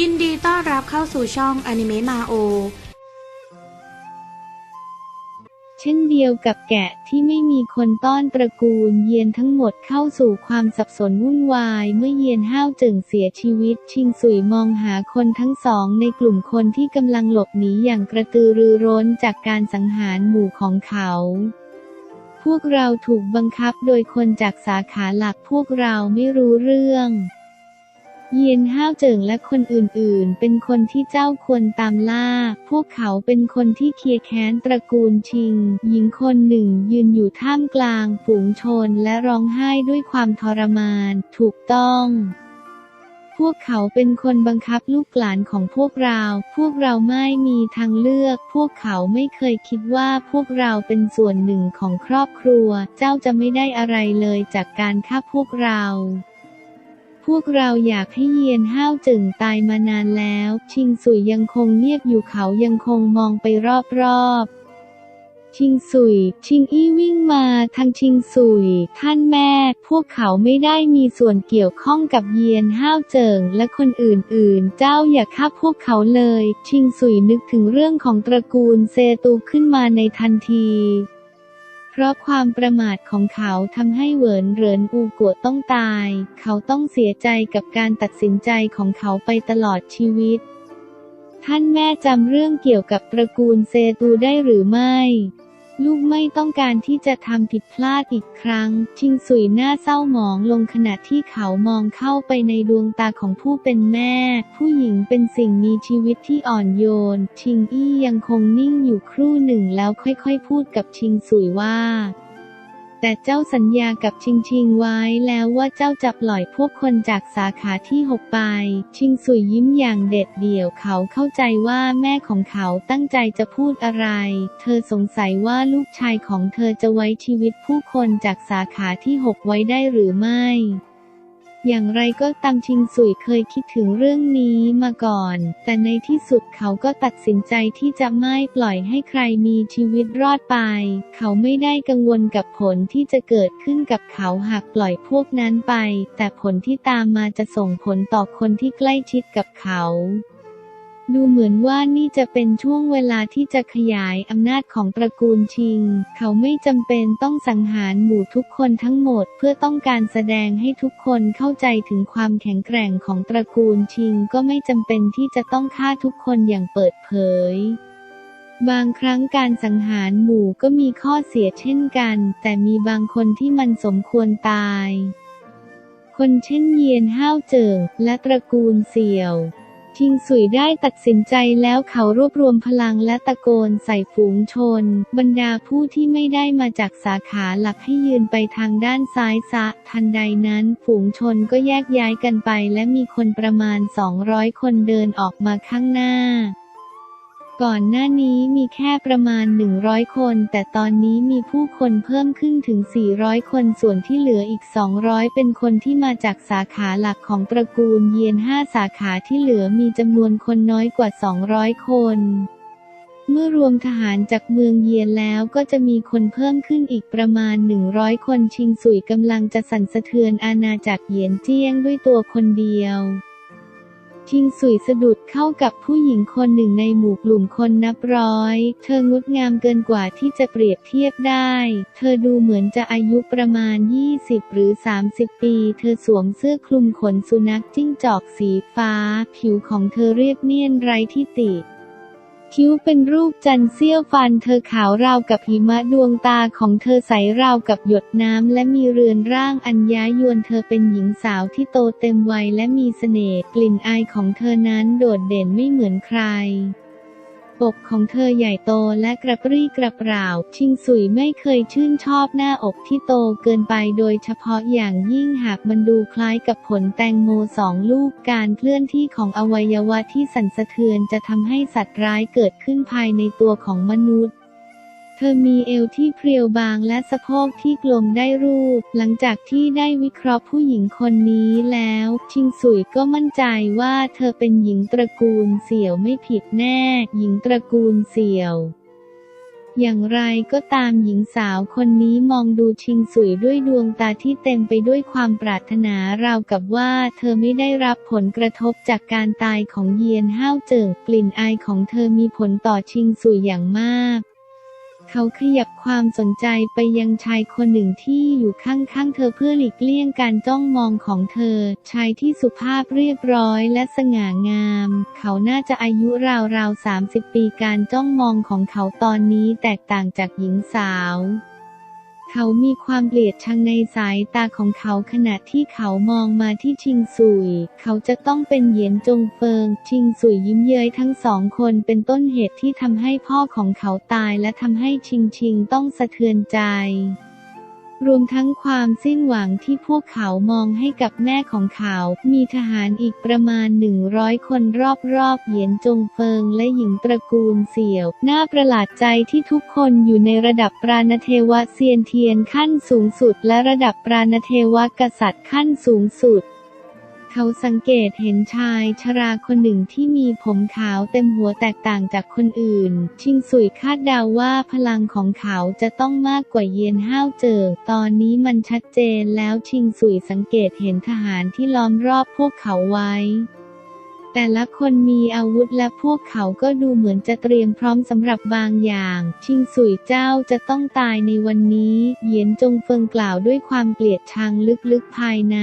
ยินดีต้อนรับเข้าสู่ช่องอนิเมะมาโอ เช่นเดียวกับแกะที่ไม่มีคนต้อนตระกูลเยียนทั้งหมดเข้าสู่ความสับสนวุ่นวาย เมื่อเยียนห้าวเจิ่งเสียชีวิต ชิงสุยมองหาคนทั้งสองในกลุ่มคนที่กำลังหลบหนีอย่างกระตือรือร้นจากการสังหารหมู่ของเขาพวกเราถูกบังคับโดยคนจากสาขาหลักพวกเราไม่รู้เรื่อง เยียนห้าวเจิงและคนอื่นๆ เป็นคนที่เจ้าควรตามล่า พวกเขาเป็นคนที่เคียร์แค้นตระกูลชิง หญิงคนหนึ่งยืนอยู่ท่ามกลางฝูงชนและร้องไห้ด้วยความทรมาน ถูกต้องพวกเขาเป็นคนบังคับลูกหลานของพวกเรา พวกเราไม่มีทางเลือก พวกเขาไม่เคยคิดว่าพวกเราเป็นส่วนหนึ่งของครอบครัว เจ้าจะไม่ได้อะไรเลยจากการฆ่าพวกเรา พวกเราอยากให้เยียนห้าวจึงตายมานานแล้ว ชิงสุยยังคงเงียบอยู่เขายังคงมองไปรอบๆ ชิงสุย ชิงอี้วิ่งมาทางชิงสุย ท่านแม่ พวกเขาไม่ได้มีส่วนเกี่ยวข้องกับเยียนห้าวเจิงและคนอื่นๆ เจ้าอย่าฆ่าพวกเขาเลย ชิงสุยนึกถึงเรื่องของตระกูลเซตูขึ้นมาในทันที เพราะความประมาทของเขาทำให้เหวินเหรินอูกัวต้องตาย เขาต้องเสียใจกับการตัดสินใจของเขาไปตลอดชีวิต ท่านแม่จำเรื่องเกี่ยวกับตระกูลเซตูได้หรือไม่ ลูกไม่ต้องการที่จะทำผิดพลาดอีกครั้ง ชิงสุยหน้าเศร้าหมองลงขณะที่เขามองเข้าไปในดวงตาของผู้เป็นแม่ ผู้หญิงเป็นสิ่งมีชีวิตที่อ่อนโยน ชิงอี้ยังคงนิ่งอยู่ครู่หนึ่งแล้วค่อยๆ พูดกับชิงสุยว่า แต่เจ้าสัญญากับชิงชิงไว้แล้วว่าเจ้าจะปล่อยพวกคนจากสาขาที่หกไป ชิงสุยยิ้มอย่างเด็ดเดี่ยวเขาเข้าใจว่าแม่ของเขาตั้งใจจะพูดอะไร เธอสงสัยว่าลูกชายของเธอจะไว้ชีวิตผู้คนจากสาขาที่หกไว้ได้หรือไม่ อย่างไรก็ตามชิงสุยเคยคิดถึงเรื่องนี้มาก่อน แต่ในที่สุดเขาก็ตัดสินใจที่จะไม่ปล่อยให้ใครมีชีวิตรอดไป เขาไม่ได้กังวลกับผลที่จะเกิดขึ้นกับเขาหากปล่อยพวกนั้นไป แต่ผลที่ตามมาจะส่งผลต่อคนที่ใกล้ชิดกับเขา ดูเหมือนว่านี่จะเป็นช่วงเวลาที่จะขยายอำนาจของตระกูลชิง เขาไม่จำเป็นต้องสังหารหมู่ทุกคนทั้งหมด เพื่อต้องการแสดงให้ทุกคนเข้าใจถึงความแข็งแกร่งของตระกูลชิง ก็ไม่จำเป็นที่จะต้องฆ่าทุกคนอย่างเปิดเผยบางครั้งการสังหารหมู่ก็มีข้อเสียเช่นกัน แต่มีบางคนที่มันสมควรตาย คนเช่นเยียนห้าวเจิงและตระกูลเสี่ยว ชิงสุยได้ตัดสินใจแล้วเขารวบรวมพลังและตะโกนใส่ฝูงชน บรรดาผู้ที่ไม่ได้มาจากสาขาหลักให้ยืนไปทางด้านซ้ายซะ ทันใดนั้น ฝูงชนก็แยกย้ายกันไป และมีคนประมาณ 200 คนเดินออกมาข้างหน้า ก่อนหน้านี้มีแค่ประมาณ 100 คน แต่ตอนนี้มีผู้คนเพิ่มขึ้นถึง 400 คน ส่วนที่เหลืออีก 200 เป็นคนที่มาจากสาขาหลักของตระกูลเยียน 5 สาขาที่เหลือมีจำนวนคนน้อยกว่า 200 คน เมื่อรวมทหารจากเมืองเยียนแล้วก็จะมีคนเพิ่มขึ้นอีกประมาณ 100 คนชิงสุยกำลังจะสั่นสะเทือนอาณาจักรเยียนเจี้ยงด้วยตัวคนเดียว ชิงสุยสะดุดเข้ากับผู้หญิงคนหนึ่งในหมู่กลุ่มคนนับร้อย เธองดงามเกินกว่าที่จะเปรียบเทียบได้ เธอดูเหมือนจะอายุประมาณ 20 หรือ 30 ปี เธอสวมเสื้อคลุมขนสุนัขจิ้งจอกสีฟ้า ผิวของเธอเรียบเนียนไร้ที่ติ คิ้วเป็นรูปจันเสี้ยวฟันเธอขาวราวกับหิมะดวงตาของเธอใสราวกับหยดน้ำและมีเรือนร่างอันย้ายวนเธอเป็นหญิงสาวที่โตเต็มวัยและมีเสน่ห์กลิ่นอายของเธอนั้นโดดเด่นไม่เหมือนใคร อกของเธอใหญ่โตและกระปรี้กระเปร่า ชิงสุยไม่เคยชื่นชอบหน้าอกที่โตเกินไปโดยเฉพาะอย่างยิ่งหากมันดูคล้ายกับผลแตงโมสองลูก การเคลื่อนที่ของอวัยวะที่สั่นสะเทือนจะทำให้สัตว์ร้ายเกิดขึ้นภายในตัวของมนุษย์ เธอมีเอวที่เพรียวบางและสะโพกที่กลมได้รูป หลังจากที่ได้วิเคราะห์ผู้หญิงคนนี้แล้ว ชิงสุยก็มั่นใจว่าเธอเป็นหญิงตระกูลเสี่ยวไม่ผิดแน่ หญิงตระกูลเสี่ยวอย่างไรก็ตามหญิงสาวคนนี้มองดูชิงสุยด้วยดวงตาที่เต็มไปด้วยความปรารถนาราวกับว่าเธอไม่ได้รับผลกระทบจากการตายของเยียนห้าวเจิงกลิ่นอายของเธอมีผลต่อชิงสุยอย่างมาก เขาขยับความสนใจไปยังชายคนหนึ่งที่อยู่ข้างๆเธอเพื่อหลีกเลี่ยงการจ้องมองของเธอ ชายที่สุภาพเรียบร้อยและสง่างาม เขาน่าจะอายุราวๆ30 ปีการจ้องมองของเขาตอนนี้แตกต่างจากหญิงสาว เขามีความเกลียดชังในสายตาของเขาขณะที่เขามองมาที่ชิงซุย เขาจะต้องเป็นเหยียนจงเฟิง ชิงซุยยิ้มเย้ยทั้งสองคนเป็นต้นเหตุที่ทำให้พ่อของเขาตายและทำให้ชิงชิงต้องสะเทือนใจ รวมทั้งความสิ้นหวังที่พวกเขามองให้กับแม่ของเขา มีทหารอีกประมาณ 100 คนรอบๆ เหยียนจงเฟิงและหญิงตระกูลเสี่ยว น่าประหลาดใจที่ทุกคนอยู่ในระดับปราณเทวะเซียนเทียนขั้นสูงสุด และระดับปราณเทวะกษัตริย์ขั้นสูงสุด เขาสังเกตเห็นชายชราคนหนึ่งที่มีผมขาวเต็มหัวแตกต่างจากคนอื่น ชิงสุยคาดเดาว่าพลังของเขาจะต้องมากกว่าเยียนห้าวเจิกตอนนี้มันชัดเจนแล้วชิงสุยสังเกตเห็นทหารที่ล้อมรอบพวกเขาไว้ แต่ละคนมีอาวุธและพวกเขาก็ดูเหมือนจะเตรียมพร้อมสำหรับบางอย่าง ชิงสุยเจ้าจะต้องตายในวันนี้ เหยียนจงเฟิงกล่าวด้วยความเกลียดชังลึกๆภายใน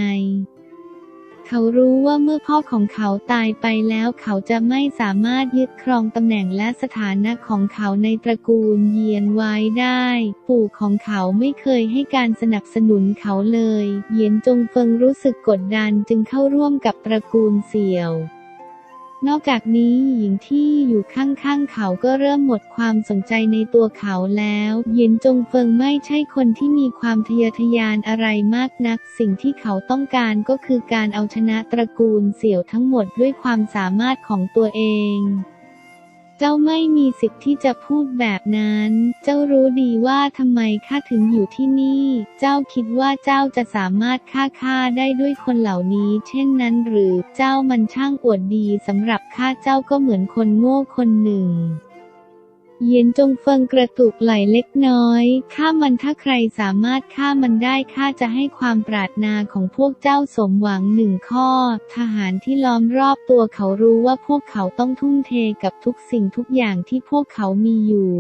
เขารู้ว่าเมื่อพ่อของเขาตายไปแล้วเขาจะไม่สามารถยึดครองตำแหน่งและสถานะของเขาในตระกูลเยียนไว้ได้ ปู่ของเขาไม่เคยให้การสนับสนุนเขาเลย เยียนจงเฟิงรู้สึกกดดันจึงเข้าร่วมกับตระกูลเสี่ยว นอกจากนี้หญิงที่อยู่ข้างๆเขาก็เริ่มหมดความสนใจในตัวเขาแล้ว เย็นจงเฟิงไม่ใช่คนที่มีความทะเยอทะยานอะไรมากนัก สิ่งที่เขาต้องการก็คือการเอาชนะตระกูลเสี่ยวทั้งหมดด้วยความสามารถของตัวเอง เจ้าไม่มีสิทธิ์ที่จะพูดแบบนั้น เจ้ารู้ดีว่าทำไมข้าถึงอยู่ที่นี่ เจ้าคิดว่าเจ้าจะสามารถฆ่าข้าได้ด้วยคนเหล่านี้ เช่นนั้นหรือ เจ้ามันช่างอวดดีสำหรับข้าเจ้าก็เหมือนคนโง่คนหนึ่ง เย็นจงเฟิงกระตุกไหลเล็กน้อยฆ่ามันถ้าใครสามารถฆ่ามันได้ข้าจะให้ความปรารถนาของพวกเจ้าสมหวังหนึ่งข้อ ทหารที่ล้อมรอบตัวเขารู้ว่าพวกเขาต้องทุ่มเทกับทุกสิ่งทุกอย่างที่พวกเขามีอยู่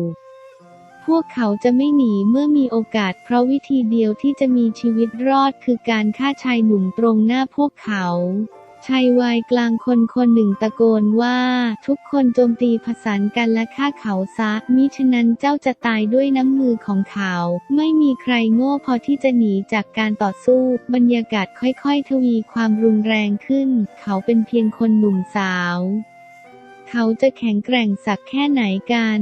พวกเขาจะไม่หนีเมื่อมีโอกาสเพราะวิธีเดียวที่จะมีชีวิตรอดคือการฆ่าชายหนุ่มตรงหน้าพวกเขา ชายวัยกลางคนคนหนึ่งตะโกนว่า ทุกคนโจมตีผสานกันและฆ่าเขาซะ มิฉะนั้นเจ้าจะตายด้วยน้ำมือของเขา ไม่มีใครโง่พอที่จะหนีจากการต่อสู้ บรรยากาศค่อยๆ ทวีความรุนแรงขึ้น เขาเป็นเพียงคนหนุ่มสาว เขาจะแข็งแกร่งสักแค่ไหนกัน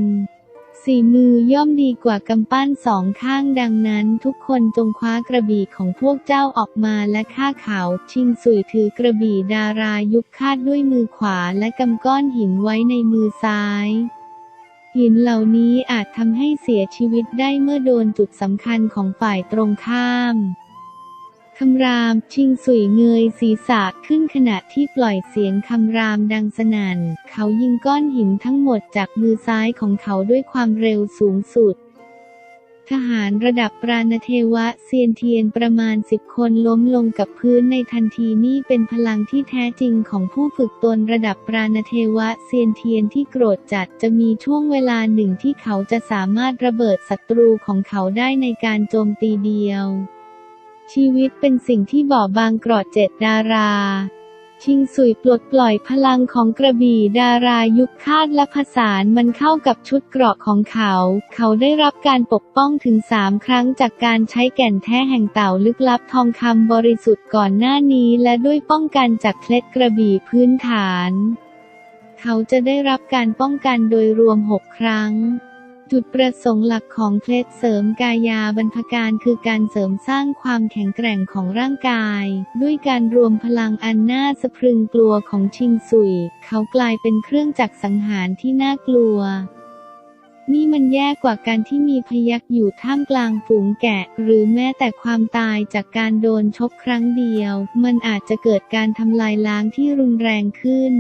สี่มือย่อมดีกว่ากำปั้นสองข้างดังนั้น ทุกคนจงคว้ากระบี่ของพวกเจ้าออกมาและฆ่าเขาชิงสุยถือกระบี่ดารายุบคาดด้วยมือขวาและกำก้อนหินไว้ในมือซ้ายหินเหล่านี้อาจทำให้เสียชีวิตได้เมื่อโดนจุดสำคัญของฝ่ายตรงข้าม คำราม ชิงสุยเงยศีรษะขึ้นขณะที่ปล่อยเสียงคำรามดังสนั่น เขายิงก้อนหินทั้งหมดจากมือซ้ายของเขาด้วยความเร็วสูงสุด ทหารระดับปราณเทวะเซียนเทียนประมาณสิบคนล้มลงกับพื้นในทันทีนี่เป็นพลังที่แท้จริงของผู้ฝึกตนระดับปราณเทวะเซียนเทียนที่โกรธจัดจะมีช่วงเวลาหนึ่งที่เขาจะสามารถระเบิดศัตรูของเขาได้ในการโจมตีเดียว ชีวิตเป็นสิ่งที่บอบบางกรอดเจ็ดดารา ชิงสุยปลดปล่อยพลังของกระบี่ดารายุคคาดและผสานมันเข้ากับชุดเกราะของเขา เขาได้รับการปกป้องถึงสามครั้งจากการใช้แก่นแท้แห่งเต่าลึกลับทองคำบริสุทธิ์ก่อนหน้านี้และด้วยป้องกันจากเคล็ดกระบี่พื้นฐาน เขาจะได้รับการป้องกันโดยรวมหกครั้ง จุดประสงค์หลักของเคล็ดเสริมกายาบรรพการคือการเสริมสร้างความแข็งแกร่งของร่างกาย ด้วยการรวมพลังอันน่าสะพรึงกลัวของชิงสุย เขากลายเป็นเครื่องจักรสังหารที่น่ากลัว นี่มันแย่กว่าการที่มีพยักอยู่ท่ามกลางฝูงแกะ หรือแม้แต่ความตายจากการโดนชกครั้งเดียว มันอาจจะเกิดการทำลายล้างที่รุนแรงขึ้น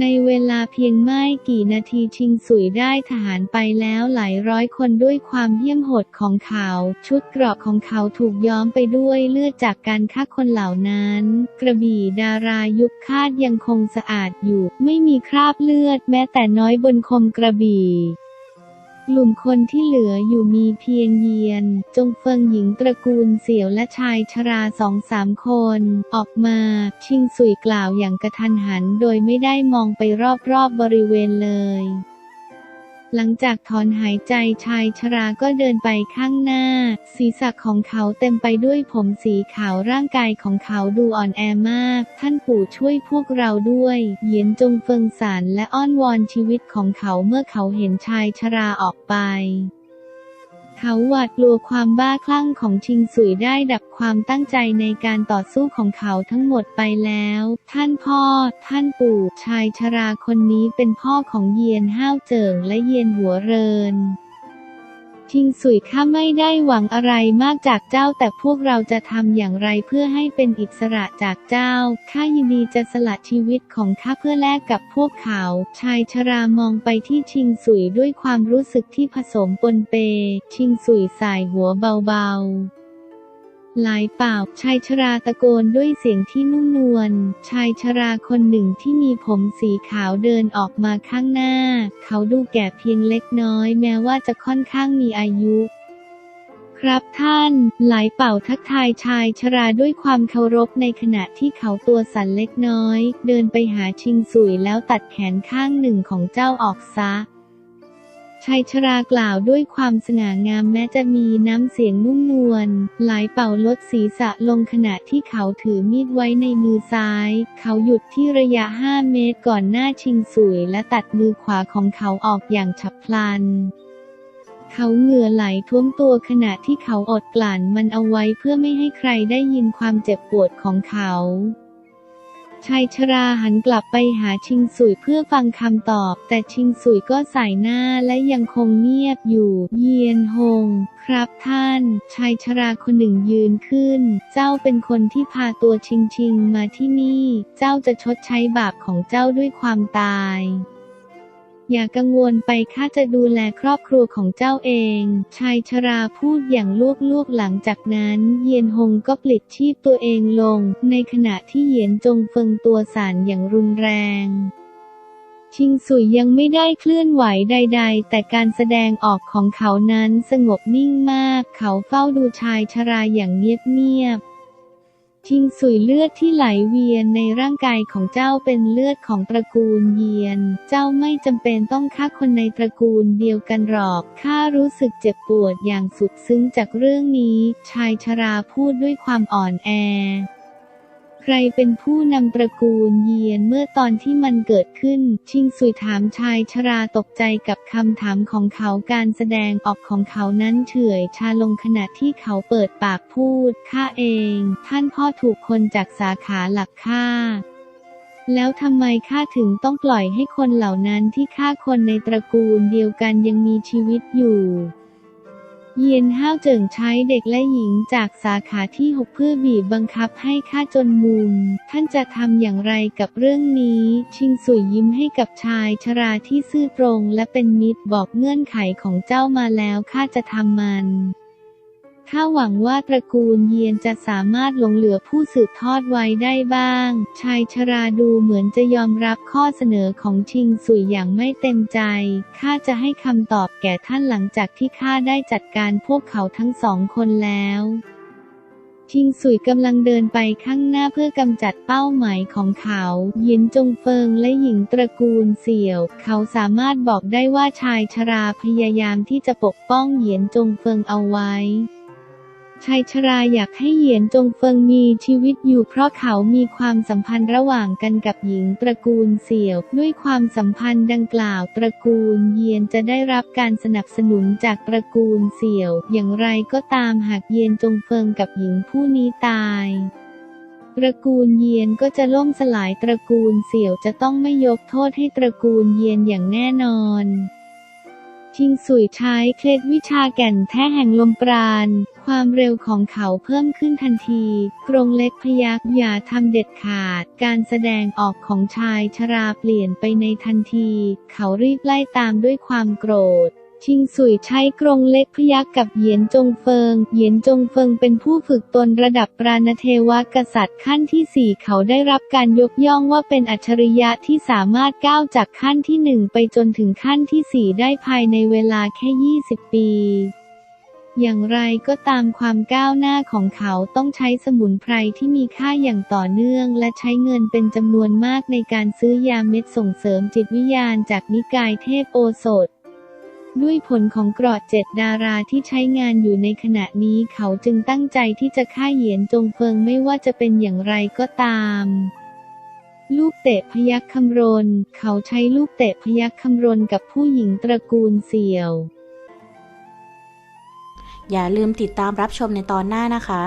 ในเวลาเพียงไม่กี่นาทีชิงสุยได้ทหารไปแล้วหลายร้อยคนด้วยความเหี้ยมโหดของเขา ชุดเกราะของเขาถูกย้อมไปด้วยเลือดจากการฆ่าคนเหล่านั้น กระบี่ดารายุคคาดยังคงสะอาดอยู่ ไม่มีคราบเลือดแม้แต่น้อยบนคมกระบี่ กลุ่มคนที่เหลืออยู่มีเพียงเยียน จงเฟิงหญิงตระกูลเสี่ยวและชายชราสองสามคน ออกมา ชิงสุยกล่าวอย่างกระทันหันโดยไม่ได้มองไปรอบๆบบริเวณเลย หลังจากถอนหายใจชายชราก็เดินไปข้างหน้า ศีรษะของเขาเต็มไปด้วยผมสีขาวร่างกายของเขาดูอ่อนแอมาก ท่านปู่ช่วยพวกเราด้วย เหยียนจงเฟิงสารและอ้อนวอนชีวิตของเขาเมื่อเขาเห็นชายชราออกไป เขาหวาดกลัวความบ้าคลั่งของชิงสุยได้ดับความตั้งใจในการต่อสู้ของเขาทั้งหมดไปแล้ว ท่านพ่อ ท่านปู่ชายชราคนนี้เป็นพ่อของเยียนห้าวเจิงและเยียนหัวเริน ชิงสุยข้าไม่ได้หวังอะไรมากจากเจ้า แต่พวกเราจะทำอย่างไรเพื่อให้เป็นอิสระจากเจ้า ข้ายินดีจะสละชีวิตของข้าเพื่อแลกกับพวกเขา ชายชรามองไปที่ชิงสุยด้วยความรู้สึกที่ผสมปนเป ชิงสุยสายหัวเบาๆ หลายเปล่า ชายชราตะโกนด้วยเสียงที่นุ่มนวล ชายชราคนหนึ่งที่มีผมสีขาวเดินออกมาข้างหน้า เขาดูแก่เพียงเล็กน้อยแม้ว่าจะค่อนข้างมีอายุครับท่าน หลายเป่าทักทายชายชราด้วยความเคารพในขณะที่เขาตัวสั่นเล็กน้อย เดินไปหาชิงสุยแล้วตัดแขนข้างหนึ่งของเจ้าออกซะ ชายชรากล่าวด้วยความสง่างามแม้จะมีน้ำเสียงนุ่มนวลหลายเป่าลดศีรษะลงขณะที่เขาถือมีดไว้ในมือซ้าย เขาหยุดที่ระยะ 5 เมตรก่อนหน้าชิงสุยและตัดมือขวาของเขาออกอย่างฉับพลันเขาเหงื่อไหลท่วมตัวขณะที่เขาอดกลั้นมันเอาไว้เพื่อไม่ให้ใครได้ยินความเจ็บปวดของเขา ชายชราหันกลับไปหาชิงสุยเพื่อฟังคำตอบ แต่ชิงสุยก็ใส่หน้าและยังคงเงียบอยู่ เยียนหง ครับท่าน ชายชราคนหนึ่งยืนขึ้น เจ้าเป็นคนที่พาตัวชิงชิงมาที่นี่ เจ้าจะชดใช้บาปของเจ้าด้วยความตาย อย่ากังวลไปข้าจะดูแลครอบครัวของเจ้าเอง ชายชราพูดอย่างลวกๆหลังจากนั้น เยียนฮงก็ปลิดชีพตัวเองลง ในขณะที่เหยียนจงเฟิงตัวสั่นอย่างรุนแรงชิงสุยยังไม่ได้เคลื่อนไหวใด ๆ แต่การแสดงออกของเขานั้นสงบนิ่งมาก เขาเฝ้าดูชายชราอย่างเงียบๆ ชิงสุยเลือดที่ไหลเวียนในร่างกายของเจ้าเป็นเลือดของตระกูลเยียน เจ้าไม่จำเป็นต้องฆ่าคนในตระกูลเดียวกันหรอก ข้ารู้สึกเจ็บปวดอย่างสุดซึ้งจากเรื่องนี้ ชายชราพูดด้วยความอ่อนแอ ใครเป็นผู้นำตระกูลเยียนเมื่อตอนที่มันเกิดขึ้น ชิงสุยถามชายชราตกใจกับคำถามของเขาการแสดงออกของเขานั้นเฉื่อยชาลงขณะที่เขาเปิดปากพูดข้าเอง ท่านพ่อถูกคนจากสาขาหลักฆ่าแล้วทำไมข้าถึงต้องปล่อยให้คนเหล่านั้นที่ฆ่าคนในตระกูลเดียวกันยังมีชีวิตอยู่ เยียนห้าวเจิ่งใช้เด็กและหญิงจากสาขาที่หกเพื่อบีบบังคับให้ฆ่าจนมุม ท่านจะทำอย่างไรกับเรื่องนี้ ชิงสุยยิ้มให้กับชายชราที่ซื่อตรงและเป็นมิตรบอกเงื่อนไขของเจ้ามาแล้วข้าจะทำมัน ข้าหวังว่าตระกูลเยียนจะสามารถหลงเหลือผู้สืบทอดไว้ได้บ้าง ชายชราดูเหมือนจะยอมรับข้อเสนอของชิงสุยอย่างไม่เต็มใจ ข้าจะให้คำตอบแก่ท่านหลังจากที่ข้าได้จัดการพวกเขาทั้งสองคนแล้วชิงสุยกำลังเดินไปข้างหน้าเพื่อกำจัดเป้าหมายของเขาหยินจงเฟิงและหญิงตระกูลเสี่ยว เขาสามารถบอกได้ว่าชายชราพยายามที่จะปกป้องเหยียนจงเฟิงเอาไว้ ชายชราอยากให้เหยียนจงเฟิงมีชีวิตอยู่เพราะเขามีความสัมพันธ์ระหว่างกันกับหญิงตระกูลเสี่ยว ด้วยความสัมพันธ์ดังกล่าวตระกูลเยียนจะได้รับการสนับสนุนจากตระกูลเสี่ยว อย่างไรก็ตามหากเยียนจงเฟิงกับหญิงผู้นี้ตายตระกูลเยียนก็จะล่มสลายตระกูลเสี่ยวจะต้องไม่ยกโทษให้ตระกูลเยียนอย่างแน่นอน ชิงสุยใช้เคล็ดวิชาแก่นแท้แห่งลมปราณ ความเร็วของเขาเพิ่มขึ้นทันที กรงเล็กพยักอย่าทำเด็ดขาด การแสดงออกของชายชราเปลี่ยนไปในทันที เขารีบไล่ตามด้วยความโกรธ ชิงสุยใช้กรงเล็กพยักกับเหยียนจงเฟิง เหยียนจงเฟิงเป็นผู้ฝึกตนระดับปราณเทวกษัตริย์ขั้นที่สี่เขาได้รับการยกย่องว่าเป็นอัจฉริยะที่สามารถก้าวจากขั้นที่หนึ่งไปจนถึงขั้นที่สี่ได้ภายในเวลาแค่ 20 ปีอย่างไรก็ตามความก้าวหน้าของเขาต้องใช้สมุนไพรที่มีค่าอย่างต่อเนื่องและใช้เงินเป็นจำนวนมากในการซื้อยาเม็ดส่งเสริมจิตวิญญาณจากนิกายเทพโอสถ ด้วยผลของกรอดเจ็ดดาราที่ใช้งานอยู่ในขณะนี้เขาจึงตั้งใจที่จะฆ่าเหยียนจงเฟิงไม่ว่าจะเป็นอย่างไรก็ตาม ลูกเตะพยัคฆ์คำรน เขาใช้ลูกเตะพยัคฆ์คำรนกับผู้หญิงตระกูลเสี่ยว อย่าลืมติดตามรับชมในตอนหน้านะคะ